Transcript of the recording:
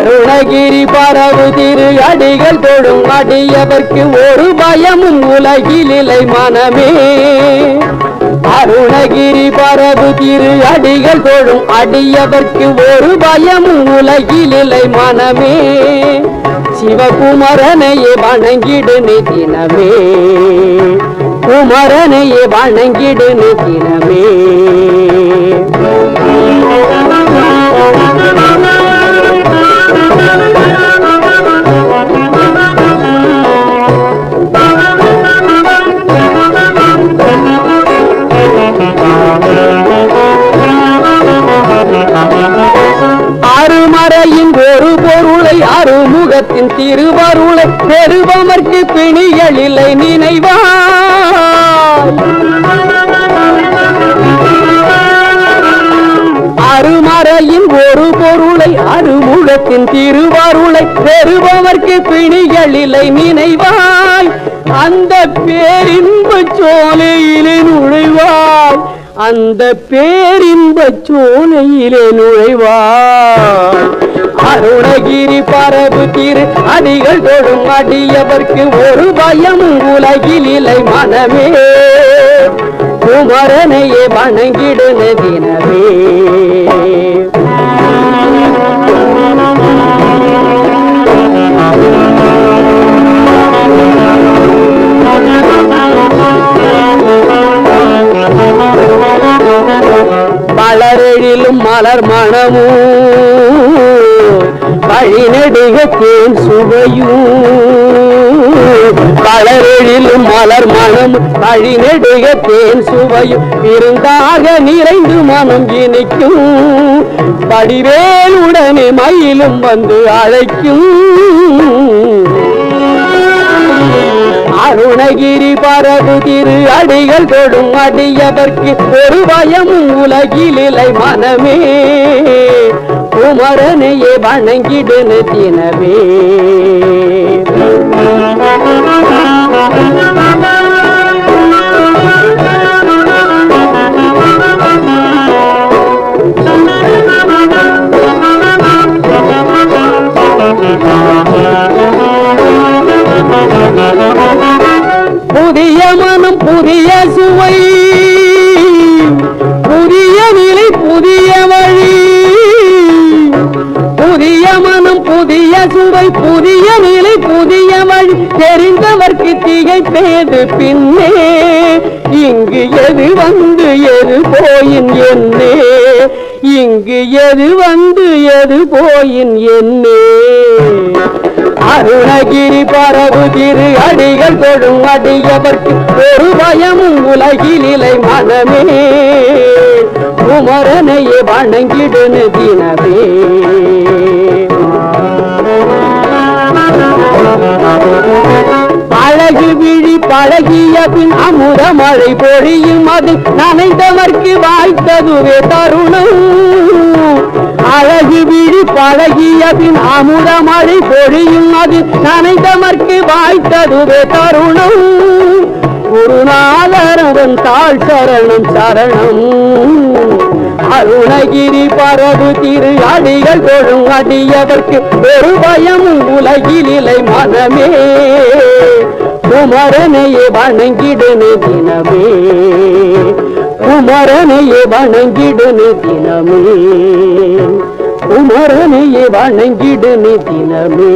அருணகிரி பரவு திரு அடிகள் தொழும் அடியவர்க்கு ஒரு பயமும் உலகில் மனமே. அருணகிரி பரவு திரு அடிகள் தொழும் அடியவர்க்கு ஒரு பயமும் உலகில் மனமே. சிவகுமரனையே வணங்கிடு தினமே. குமரனையே வணங்கிடு தினமே. பொருளை திருவருளை பெறுபவர்க்கு பிணிகள் நினைவார் அருமறையின் ஒரு பொருளை அருமுகத்தின் திருவருளை பெறுபவர்க்கு பிணிகள் நினைவாய். அந்த பேரின்ப சோலையிலே நுழைவாய். அந்த பேரின்ப சோலையிலே நுழைவாய். அருணகிரி பரவு திரு அணிகள் தொழும் அடியவர்க்கு ஒரு பயம் உலகில் இல்லை மனமே. குமரனையே வணங்கிடுன தினமே. மலரெழிலும் மலர் மணமும் வழிநெடுக தேன் சுவையும். பலரெழிலும் மலர் மனம் வழிநெடுக தேன் சுவையும். விருந்தாக நிறைந்து மனம் இனிக்கும். படிவேலுடனே மயிலும் வந்து அழைக்கும். அருணகிரி பரபு திரு அடிகள் தொடும் அடியவர்க்கு ஒரு பயமும் உலகில் இல்லை மனமே. குமரனையே வணங்கிடுன தினவே. புதிய மனம் புதிய சுவை. சுவை புதிய நிலை புதிய வழி. தெரிந்தவர்க்கு திகைப்பேது பின்னே இங்கு எது வந்து எது போயின் என்னே. இங்கு எது வந்து எது போயின் என்னே. அருணகிரி பரவு திரு அடிகள் தொழும் அடியவர்க்கு ஒரு பயமும் உலகில் இலை மனமே குமரனையே வணங்கிடுன தினமே. அழகு விழி பழகிய பின் அமுத மழை பொழியும் அது நனைந்தவர்க்கு வாய்த்ததுவே தருணம். அழகு விழி பழகிய பின் அமுத மழை பொழியும் அது நனைந்தவர்க்கு வாய்த்ததுவே தருணம். குருநாதரவன் தாழ் சரணம் சரணம். அருணகிரி பரவு திரு அடிகள் தொழும் அடியவர்க்கு ஒரு பயமும் உலகில் இலை மனமே குமரனையே வணங்கிடுன தினமே. குமரனையே வணங்கிடுன தினமே. குமரனையே வணங்கிடுன தினமே.